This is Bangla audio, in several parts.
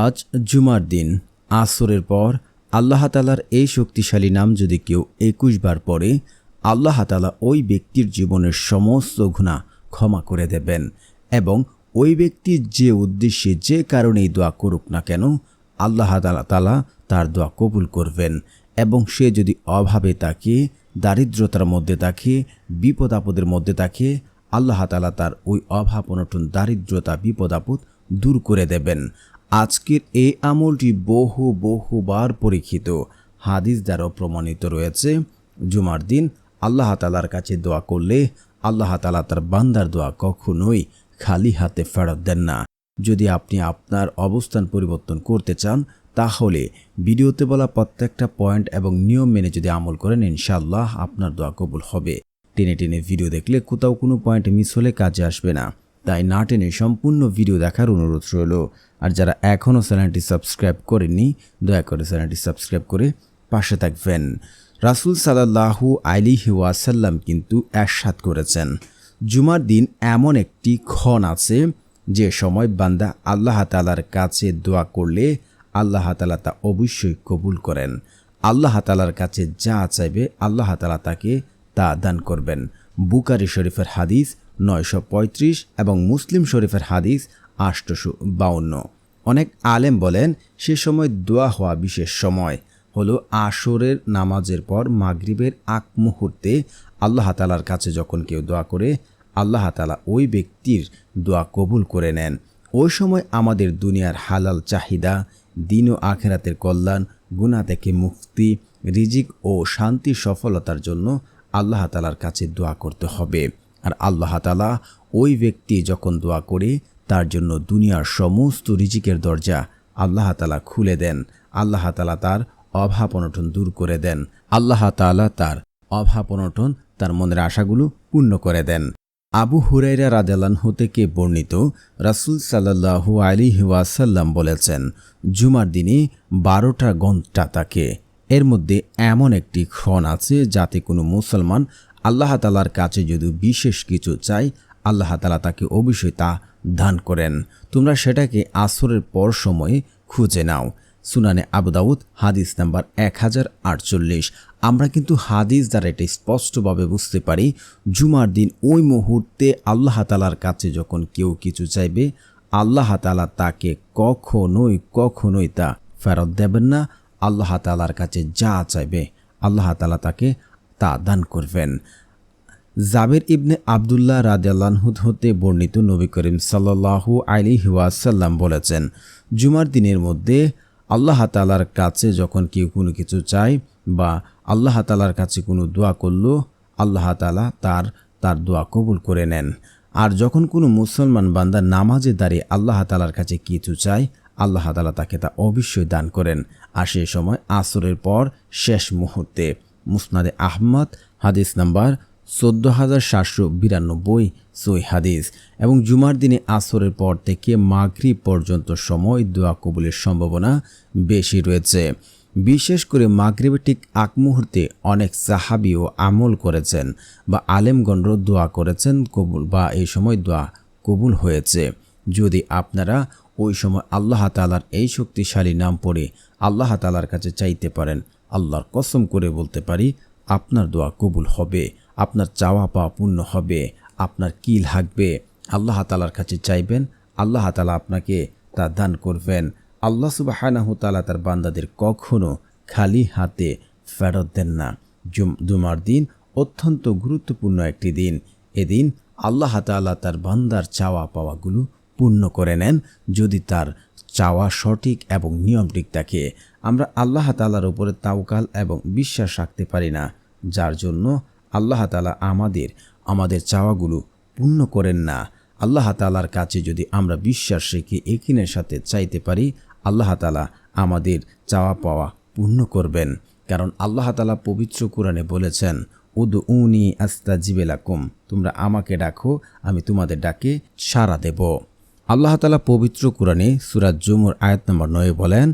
আজ জুমার দিন। আসরের পর আল্লাহ তালার এই শক্তিশালী নাম যদি কেউ একুশ বার পড়ে, আল্লাহ তালা ওই ব্যক্তির জীবনের সমস্ত গুণা ক্ষমা করে দেবেন এবং ওই ব্যক্তির যে উদ্দেশ্যে যে কারণেই দোয়া করুক না কেন, আল্লাহ তালা তালা তার দোয়া কবুল করবেন এবং সে যদি অভাবে তাকে, দারিদ্রতার মধ্যে তাকে বিপদ আপদের মধ্যে তাকে, আল্লাহ তালা তার ওই অভাব অনটন দারিদ্রতা বিপদ আপদ দূর করে দেবেন। আজকের এই আমলটি বহু বহুবার পরীক্ষিত। হাদিস দ্বারাও প্রমাণিত রয়েছে। জুমার দিন আল্লাহ তালার কাছে দোয়া করলে আল্লাহ তালা তার বান্দার দোয়া কখনোই খালি হাতে ফেরত দেন না। যদি আপনি আপনার অবস্থান পরিবর্তন করতে চান, তাহলে ভিডিওতে বলা প্রত্যেকটা পয়েন্ট এবং নিয়ম মেনে যদি আমল করেন, ইনশাআল্লাহ আপনার দোয়া কবুল হবে। টেনে টেনে ভিডিও দেখলে কোথাও কোনো পয়েন্ট মিস হলে কাজে আসবে না। তাই না টেনে সম্পূর্ণ ভিডিও দেখার অনুরোধ রইল। আর যারা এখনও চ্যানেলটি সাবস্ক্রাইব করেননি, দয়া করে চ্যানেলটি সাবস্ক্রাইব করে পাশে থাকবেন। রাসুল সাল্লাহু আলিহি ওয়াসাল্লাম কিন্তু একসাথ করেছেন। জুমার দিন এমন একটি ক্ষণ আছে, যে সময় বান্দা আল্লাহ তালার কাছে দোয়া করলে আল্লাহ তালা তা অবশ্যই কবুল করেন। আল্লাহ তালার কাছে যা চাইবে আল্লাহ তালা তাকে তা দান করবেন। বুকারি শরীফের হাদিস নয়শো পঁয়ত্রিশ এবং মুসলিম শরীফের হাদিস আষ্টশো বাউন্ন। অনেক আলেম বলেন, সে সময় দোয়া হওয়া বিশেষ সময়। হলো আসরের নামাজের পর মাগরিবের আগ মুহূর্তে আল্লাহ তালার কাছে যখন কেউ দোয়া করে, আল্লাহ তালা ওই ব্যক্তির দোয়া কবুল করে নেন। ওই সময় আমাদের দুনিয়ার হালাল চাহিদা, দিন ও আখেরাতের কল্যাণ গুণা থেকে মুক্তি, রিজিক ও শান্তি সফলতার জন্য আল্লাহ তালার কাছে দোয়া করতে হবে। আর আল্লাহ তালা ওই ব্যক্তি যখন দোয়া করে, তার জন্য দুনিয়ার সমস্ত রিজিকের দরজা আল্লাহ তালা খুলে দেন। আল্লাহ তালা তার অভাব অনটন দূর করে দেন। আল্লাহ তালা তার অভাব অনটন তার মনের আশাগুলো পূর্ণ করে দেন। আবু হুরাইরা রাজালানহু থেকে বর্ণিত রাসুল সাল্লাহু আলী ওয়াসাল্লাম বলেছেন, জুমার দিনে বারোটা ঘণ্টা তাকে এর মধ্যে এমন একটি ক্ষণ আছে যাতে কোনো মুসলমান আল্লাহ তালার কাছে যদি বিশেষ কিছু চাই, আল্লাহ তালা তাকে অবশ্যই তা দান করেন। তোমরা সেটাকে আসরের পর সময়ে খুঁজে নাও। সুনানে আবুদাউদ হাদিস নাম্বার এক হাজার আটচল্লিশ। আমরা কিন্তু হাদিস দ্বারা এটা স্পষ্টভাবে বুঝতে পারি, জুমার দিন ওই মুহূর্তে আল্লাহ তালার কাছে যখন কেউ কিছু চাইবে, আল্লাহ তালা তাকে কখনোই কখনোই তা ফেরত দেবেন না। আল্লাহ তালার কাছে যা চাইবে, আল্লাহ তালা তাকে তা দান করবেন। জাবের ইবনে আবদুল্লাহ রাদিয়াল্লাহুদ হতে বর্ণিত নবী করিম সাল্লাহু আলী ওয়াসাল্লাম বলেছেন, জুমার দিনের মধ্যে আল্লাহ তালার কাছে যখন কেউ কোনো কিছু চায় বা আল্লাহ তালার কাছে কোনো দোয়া করল, আল্লাহ তালা তার তার দোয়া কবুল করে নেন। আর যখন কোনো মুসলমান বান্দা নামাজে দাঁড়িয়ে আল্লাহ তালার কাছে কিছু চায়, আল্লাহ তালা তাকে তা অবশ্যই দান করেন। আর সেই সময় আসরের পর শেষ মুহূর্তে মুসনাদে আহমদ, হাদিস নাম্বার চোদ্দ হাজার সাতশো বিরানব্বই সই হাদিস। এবং জুমার দিনে আসরের পর থেকে মাগরি পর্যন্ত সময় দোয়া কবুলের সম্ভাবনা বেশি রয়েছে। বিশেষ করে মাগরিবের ঠিক আগ মুহূর্তে অনেক সাহাবিও আমল করেছেন বা আলেমগণ্ড দোয়া করেছেন কবুল বা এই সময় দোয়া কবুল হয়েছে। যদি আপনারা ওই সময় আল্লাহ তালার এই শক্তিশালী নাম পড়ে আল্লাহ তালার কাছে চাইতে পারেন আল্লাহর কসম করে বলতে পারি, আপনার দোয়া কবুল হবে, আপনার চাওয়া পাওয়া পূর্ণ হবে, আপনার কি লাগবে আল্লাহ তালার কাছে চাইবেন, আল্লাহ তালা আপনাকে তা দান করবেন। আল্লাহ সুবাহানাহু তালা তার বান্দাদের কখনো খালি হাতে ফেরত দেন না। জুমার দিন অত্যন্ত গুরুত্বপূর্ণ একটি দিন। এদিন আল্লাহ তালা তার বান্দার চাওয়া পাওয়াগুলো পূর্ণ করে নেন। যদি তার চাওয়া সঠিক এবং নিয়মটিক থাকে আমরা আল্লাহ তালার উপরে তাওকাল এবং বিশ্বাস রাখতে পারি না। যার জন্য আল্লাহ তালা আমাদের আমাদের চাওয়াগুলো পূর্ণ করেন না। আল্লাহ তালার কাছে যদি আমরা বিশ্বাস রেখে একিনের সাথে চাইতে পারি, আল্লাহ তালা আমাদের চাওয়া পাওয়া পূর্ণ করবেন। কারণ আল্লাহ তালা পবিত্র কোরআনে বলেছেন উদ উনি আস্তা জিবেলাকুম তোমরা আমাকে ডাকো, আমি তোমাদের ডাকে সাড়া দেব। আল্লাহ তালা পবিত্র কোরআনে সুরাজ জুমুর আয়াত নম্বর নয়ে বলেন,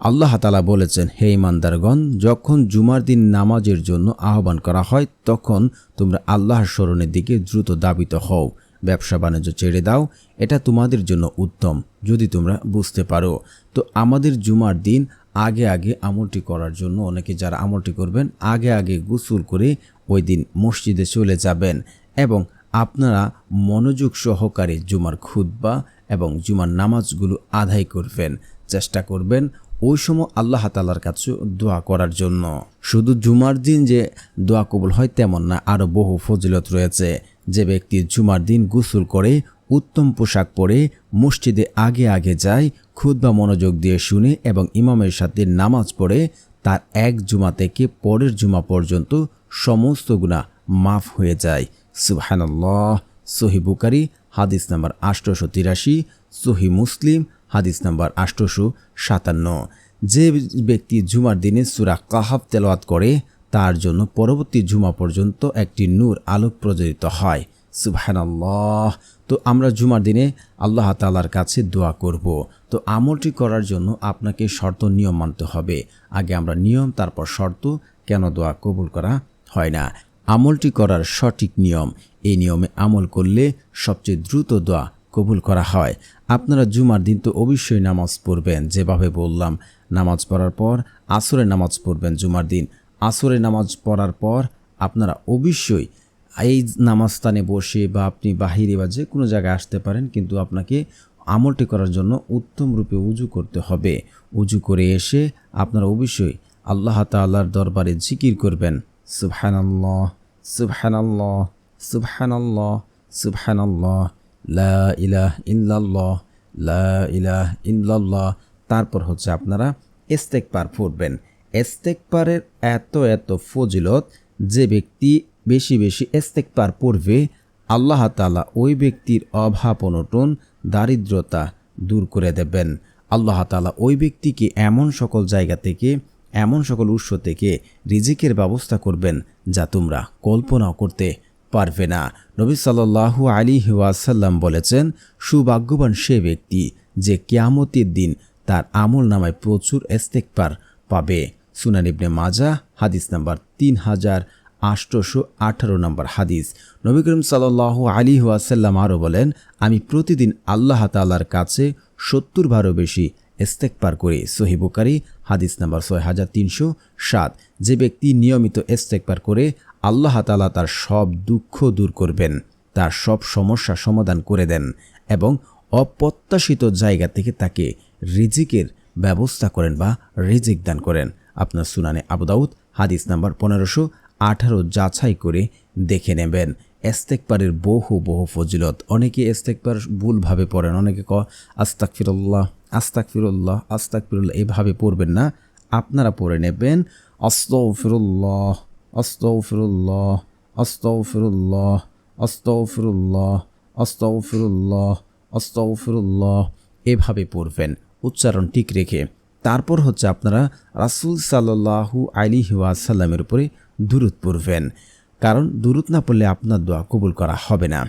আল্লাহ তালা বলেছেন, হে ইমানদারগণ যখন জুমার দিন নামাজের জন্য আহ্বান করা হয়, তখন তোমরা আল্লাহর স্মরণের দিকে দ্রুত দাবিত হও। ব্যবসা বাণিজ্য ছেড়ে দাও, এটা তোমাদের জন্য উত্তম, যদি তোমরা বুঝতে পারো। তো আমাদের জুমার দিন আগে আগে আমলটি করার জন্য অনেকে যারা আমলটি করবেন, আগে আগে গোসল করে ওই দিন মসজিদে চলে যাবেন এবং আপনারা মনোযোগ সহকারে জুমার খুদ্া এবং জুমার নামাজগুলো আদায় করবেন, চেষ্টা করবেন ওই সময় আল্লাহ তালার কাছে দোয়া করার জন্য। শুধু জুমার দিন যে দোয়া কবুল হয় তেমন না আরও বহু ফজিলত রয়েছে। যে ব্যক্তি জুমার দিন গোসল করে, উত্তম পোশাক পরে, মসজিদে আগে আগে যায় খুদ্া মনোযোগ দিয়ে শুনে এবং ইমামের সাথে নামাজ পড়ে, তার এক জুমা থেকে পরের জুমা পর্যন্ত সমস্ত গুণা মাফ হয়ে যায়। সুবহানাল্লাহ, সহি বুকারি হাদিস নাম্বার আষ্টশো তিরাশি, সহি মুসলিম, হাদিস নাম্বার আষ্টশো সাতান্ন। যে ব্যক্তি জুমার দিনে সুরা কাহাব তেলাওয়াত করে, তার জন্য পরবর্তী জুমা পর্যন্ত একটি নূর আলোক প্রজ্বলিত হয়। সুবহানাল্লাহ। তো আমরা জুমার দিনে আল্লাহ তালার কাছে দোয়া করব। তো আমলটি করার জন্য আপনাকে শর্ত নিয়ম মানতে হবে। আগে আমরা নিয়ম, তারপর শর্ত, কেন দোয়া কবুল করা হয় না। আমলটি করার সঠিক নিয়ম। এই নিয়মে আমল করলে সবচেয়ে দ্রুত দোয়া কবুল করা হয়। আপনারা জুমার দিন তো অবশ্যই নামাজ পড়বেন, যেভাবে বললাম। নামাজ পড়ার পর আসরে নামাজ পড়বেন জুমার দিন। আসরে নামাজ পড়ার পর আপনারা অবশ্যই এই নামাজ স্থানে বসে বা আপনি বাহিরে বা যে কোনো জায়গায় আসতে পারেন, কিন্তু আপনাকে আমলটি করার জন্য উত্তম রূপে উজু করতে হবে। উজু করে এসে আপনারা অবশ্যই আল্লাহ তাল্লাহর দরবারে জিকির করবেন। সুবহানাল্লাহ সুবহানাল্লাহ সুবহানাল্লাহ সুবহানাল্লাহ, লা ইলাহ ইল্লাল্লাহ, লা ইলাহ ইল্লাল্লাহ। তারপর হচ্ছে আপনারা ইস্তেকবার পড়বেন। ইস্তেকবারের এত এত ফজিলত, যে ব্যক্তি বেশি বেশি এস্তেক পার পড়বে, আল্লাহ তালা ওই ব্যক্তির অভাব অনটন, দারিদ্রতা দূর করে দেবেন। আল্লাহ তালা ওই ব্যক্তিকে এমন সকল জায়গা থেকে এমন সকল উৎস থেকে রিজিকের ব্যবস্থা করবেন যা তোমরা কল্পনাও করতে পারবে না। নবী সাল্লাহু আলী ওয়াসাল্লাম বলেছেন, সুভাগ্যবান সে ব্যক্তি যে কেয়ামতের দিন তার আমল নামায় প্রচুর এস্তেকবার পাবে। সুনান ইবনে মাজা হাদিস নাম্বার তিন হাজার আষ্টশো আঠারো নম্বর হাদিস। নবী করিম সাল্লাহ আলী ওয়াসাল্লাম আরও বলেন, আমি প্রতিদিন আল্লাহ তাল্লার কাছে সত্তর বারও বেশি ইস্তেকবার করি। সহিবুকারি হাদিস নাম্বার ছয় হাজার তিনশো সাত। যে ব্যক্তি নিয়মিত ইস্তেকবার করে, আল্লাহ তালা তার সব দুঃখ দূর করবেন, তার সব সমস্যা সমাধান করে দেন এবং অপ্রত্যাশিত জায়গা থেকে তাকে রিজিকের ব্যবস্থা করেন বা রিজিক দান করেন। আপনার সুনানে আবুদাউদ হাদিস নাম্বার পনেরোশো আঠারো, যাচাই করে দেখে নেবেন। এস্তেকবারের বহু বহু ফজিলত। অনেকে এস্তেকবার ভুলভাবে পড়েন, অনেকে ক আস্তাক ফিরল্লাহ আস্তাক ফিরুল্লাহ আস্তাক ফিরুল্লাহ এইভাবে পড়বেন না। আপনারা পড়ে নেবেন অস্তৌ ফিরুল্লাহ অস্তৌ ফিরুল্লাহ অস্তৌ ফিরুল্লাহ অস্তৌ ফিরুল্লাহ অস্তৌ ফিরুল্লাহ অস্তৌ ফিরুল্লাহ এভাবে পড়বেন। উচ্চারণ ঠিক রেখে। তারপর হচ্ছে আপনারা রাসুল সাল্লাহু আলী ওয়াসাল্লামের উপরে দূরত পড়বেন। কারণ দূরত না পড়লে আপনার দোয়া কবুল করা হবে না।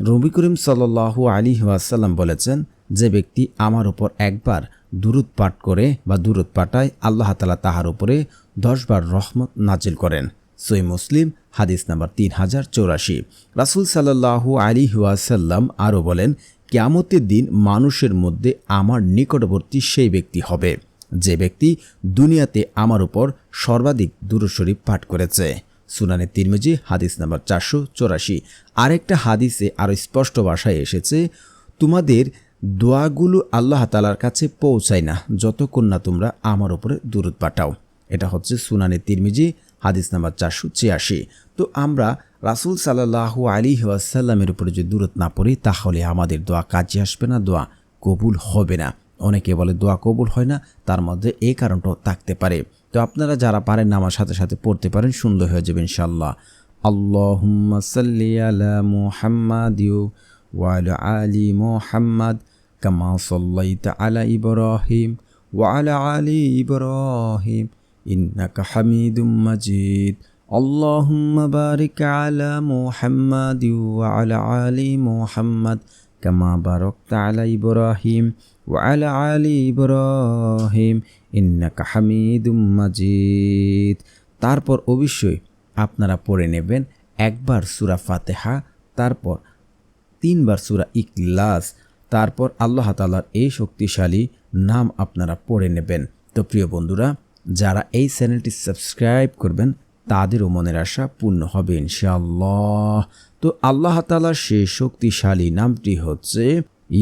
রবি করিম সাল্লাহু আলী ওয়াসাল্লাম বলেছেন যে ব্যক্তি আমার উপর একবার দূরত পাঠ করে বা দূরত পাঠায়, আল্লাহ তালা তাহার উপরে দশবার রহমত নাজিল করেন। সই মুসলিম, হাদিস নাম্বার তিন হাজার চৌরাশি। রাসুল সাল্লাহু আলী ওয়াসাল্লাম আরও বলেন, কেয়ামতের দিন মানুষের মধ্যে আমার নিকটবর্তী সেই ব্যক্তি হবে। যে ব্যক্তি দুনিয়াতে আমার উপর সর্বাধিক দূরশরীফ পাঠ করেছে। সুনানে তিরমিজি, হাদিস নাম্বার চারশো চৌরাশি। আরেকটা হাদিসে আরও স্পষ্ট ভাষায় এসেছে, তোমাদের দোয়াগুলো আল্লাহ তালার কাছে পৌঁছায় না যতক্ষণ না তোমরা আমার উপরে দূরত পাঠাও। এটা হচ্ছে সুনানি তিরমিজি, হাদিস নাম্বার চারশো ছিয়াশি। তো আমরা রাসুল সাল্লাহু আলী ওয়াসাল্লামের উপরে যদি দূরত না পড়ি, তাহলে আমাদের দোয়া কাজে আসবে না, দোয়া কবুল হবে না। অনেকে বলে দোয়া কবুল হয় না, তার মধ্যে এই কারণটাও থাকতে পারে। তো আপনারা যারা পারেন আমার সাথে সাথে পড়তে পারেন, সুন্দর হয়ে যাবে ইনশাল্লাহ আল্লাহ সাল্লি আলা মুহাম্মাদ ওয়ালা আলী মোহাম্মদ কামা সাল্লাইতা আলা ইব্রাহিম ওয়ালা আলী ইব্রাহিম ইন্নাকা হামিদুম মাজিদ اللهم بارك على محمد وعلى آل محمد كما باركت على إبراهيم وعلى آل إبراهيم إنك حميد مجيد তারপর অবশ্যই আপনারা পড়ে নেবেন একবার সুরা ফাতেহা তারপর তিনবার সুরা ইকলাস তারপর আল্লাহ তালার এই শক্তিশালী নাম আপনারা পড়ে নেবেন। তো প্রিয় বন্ধুরা, যারা এই চ্যানেলটি সাবস্ক্রাইব করবেন, তাদেরও মনের আশা পূর্ণ হবে ইনশাআল্লাহ। তো আল্লাহ তালার সেই শক্তিশালী নামটি হচ্ছে,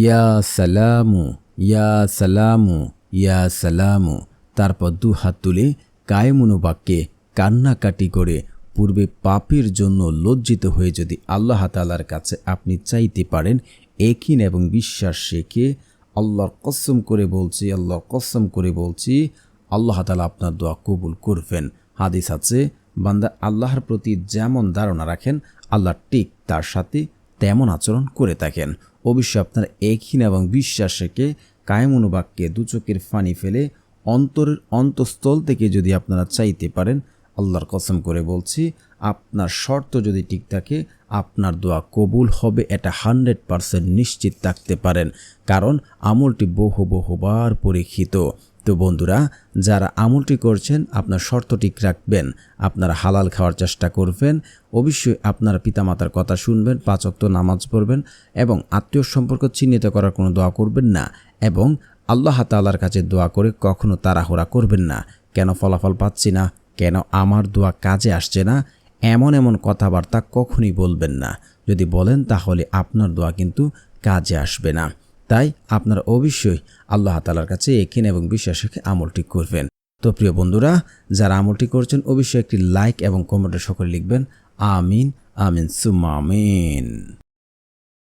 ইয়া সালামু ইয়া সালামু ইয়া সালামু। তারপর দু হাত তুলে কায়মনোবাক্যে কান্নাকাটি করে পূর্বে পাপের জন্য লজ্জিত হয়ে যদি আল্লাহ তালার কাছে আপনি চাইতে পারেন একিন এবং বিশ্বাস শেখে আল্লাহর কসম করে বলছি, আল্লাহর কসম করে বলছি, আল্লাহ তালা আপনার দোয়া কবুল করবেন। হাদিস আছে, বান্দা আল্লাহর প্রতি যেমন ধারণা রাখেন, আল্লাহ ঠিক তার সাথে তেমন আচরণ করে থাকেন। অবশ্যই আপনার একহীন এবং বিশ্বাস রেখে কায়মনোবাক্যে দু চোখের ফানি ফেলে অন্তরের অন্তঃস্থল থেকে যদি আপনারা চাইতে পারেন, আল্লাহর কসম করে বলছি, আপনার শর্ত যদি ঠিক থাকে আপনার দোয়া কবুল হবে, এটা হান্ড্রেড পারসেন্ট নিশ্চিত থাকতে পারেন, কারণ আমলটি বহু বহুবার পরীক্ষিত। তো বন্ধুরা, যারা আমলটি করছেন, আপনার শর্ত ঠিক রাখবেন, আপনারা হালাল খাওয়ার চেষ্টা করবেন, অবশ্যই আপনার পিতামাতার কথা শুনবেন, পাঁচ অক্ত নামাজ পড়বেন, এবং আত্মীয় সম্পর্ক চিহ্নিত করার কোনো দোয়া করবেন না, এবং আল্লাহ তাল্লার কাছে দোয়া করে কখনো তাড়াহুড়া করবেন না। কেন ফলাফল পাচ্ছি না? কেন আমার দোয়া কাজে আসছে না? এমন এমন কথাবার্তা কখনই বলবেন না। যদি বলেন, তাহলে আপনার দোয়া কিন্তু কাজে আসবে না। তাই আপনারা অবশ্যই আল্লাহ তালার কাছে একিন এবং বিশ্বাস রেখে আমলটি করবেন। তো প্রিয় বন্ধুরা, যারা আমলটি করছেন, অবশ্যই একটি লাইক এবং কমেন্টে সকলে লিখবেন, আমিন আমিন, সুম্মা, আমিন।